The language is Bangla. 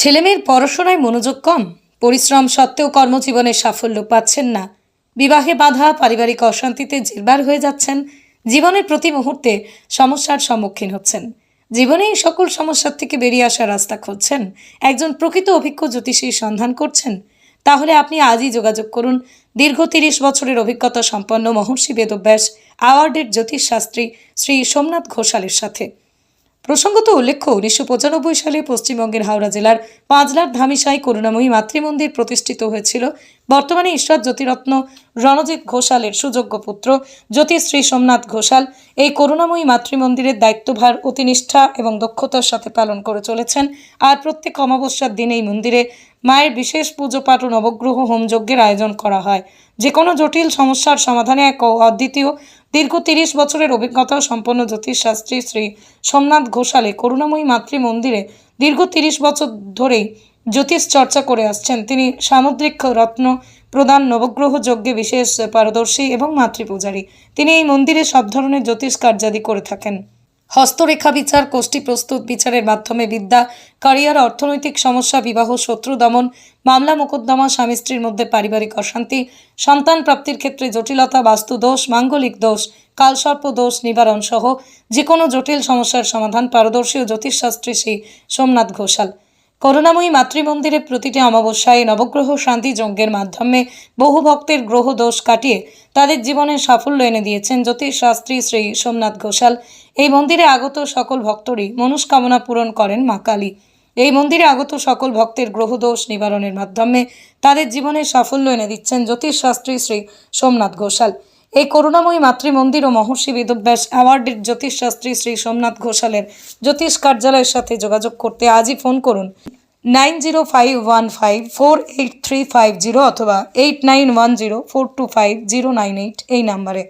ছেলেমেয়ের পড়াশোনায় মনোযোগ কম, পরিশ্রম সত্ত্বেও কর্মজীবনে সাফল্য পাচ্ছেন না। বিবাহে বাধা, পারিবারিক অশান্তিতে জেরবার হয়ে যাচ্ছেন, জীবনের প্রতি মুহূর্তে সমস্যার সম্মুখীন হচ্ছেন। জীবনে এই সকল সমস্যার থেকে বেরিয়ে আসার রাস্তা খুঁজছেন, একজন প্রকৃত অভিজ্ঞ জ্যোতিষীর সন্ধান করছেন। তাহলে আপনি আজই যোগাযোগ করুন, দীর্ঘ তিরিশ বছরের অভিজ্ঞতা সম্পন্ন মহর্ষি বেদব্যাস অ্যাওয়ার্ডের জ্যোতিষশাস্ত্রী শ্রী সোমনাথ ঘোষালের সাথে। প্রসঙ্গত উল্লেখ্য, উনিশশো পঁচানব্বই সালে পশ্চিমবঙ্গের হাওড়া জেলার পাঁচলার ধামিসাই করুণাময়ী মাতৃমন্দির প্রতিষ্ঠিত হয়েছিল। বর্তমানে ঈশ্বর জ্যোতিরত্ন রণজিৎ ঘোষালের সুযোগ্য পুত্র জ্যোতিশ্রী সোমনাথ ঘোষাল এই করুণাময়ী মাতৃমন্দিরের দায়িত্বভার, অতিনিষ্ঠা এবং দক্ষতার সাথে পালন করে চলেছেন। আর প্রত্যেক অমাবস্যার দিন এই মন্দিরে মায়ের বিশেষ পুজো পাঠ ও নবগ্রহ হোমযজ্ঞের আয়োজন করা হয়। যে কোনো জটিল সমস্যার সমাধানে এক অদ্বিতীয়, দীর্ঘ তিরিশ বছরের অভিজ্ঞতা সম্পন্ন জ্যোতিষশাস্ত্রী শ্রী সোমনাথ ঘোষালে করুণাময়ী মাতৃ মন্দিরে দীর্ঘ তিরিশ বছর ধরেই জ্যোতিষ চর্চা করে আসছেন। তিনি সামুদ্রিক রত্ন প্রদান, নবগ্রহ যজ্ঞে বিশেষ পারদর্শী এবং মাতৃপূজারী। তিনি এই মন্দিরে সব ধরনের জ্যোতিষ কার্যাদি করে থাকেন। হস্তরেখা বিচার, কোষ্ঠী প্রস্তুত বিচারের মাধ্যমে বিদ্যা, ক্যারিয়ার, অর্থনৈতিক সমস্যা, বিবাহ, শত্রু দমন, মামলা, মোকদ্দমা, স্বামী স্ত্রীর মধ্যে পারিবারিক অশান্তি, সন্তান প্রাপ্তির ক্ষেত্রে জটিলতা, বাস্তু দোষ, মাঙ্গলিক দোষ, কালসর্প দোষ, নিবারণ সহ যে কোনো জটিল সমস্যার সমাধান পারদর্শী ও জ্যোতিষশাস্ত্রী শ্রী সোমনাথ ঘোষাল। করুণাময়ী মাতৃমন্দিরে প্রতিটি অমাবস্যায় নবগ্রহ শান্তি যজ্ঞের মাধ্যমে বহু ভক্তের গ্রহ দোষ কাটিয়ে তাদের জীবনে সাফল্য এনে দিয়েছেন জ্যোতিষশাস্ত্রী শ্রী সোমনাথ ঘোষাল। এই মন্দিরে আগত সকল ভক্তরই মনস্কামনা পূরণ করেন মা কালী। এই মন্দিরে আগত সকল ভক্তের গ্রহদোষ নিবারণের মাধ্যমে তাদের জীবনে সাফল্য এনে দিচ্ছেন জ্যোতিষশাস্ত্রী শ্রী সোমনাথ ঘোষাল। এই করুণাময়ী মাতৃমন্দির ও মহর্ষি বেদব্যাস অ্যাওয়ার্ডের জ্যোতিষশাস্ত্রী শ্রী সোমনাথ ঘোষালের জ্যোতিষ কার্যালয়ের সাথে যোগাযোগ করতে আজই ফোন করুন nine zero five one five four eight three five zero অথবা eight nine one zero four two five zero nine eight এই নাম্বারে।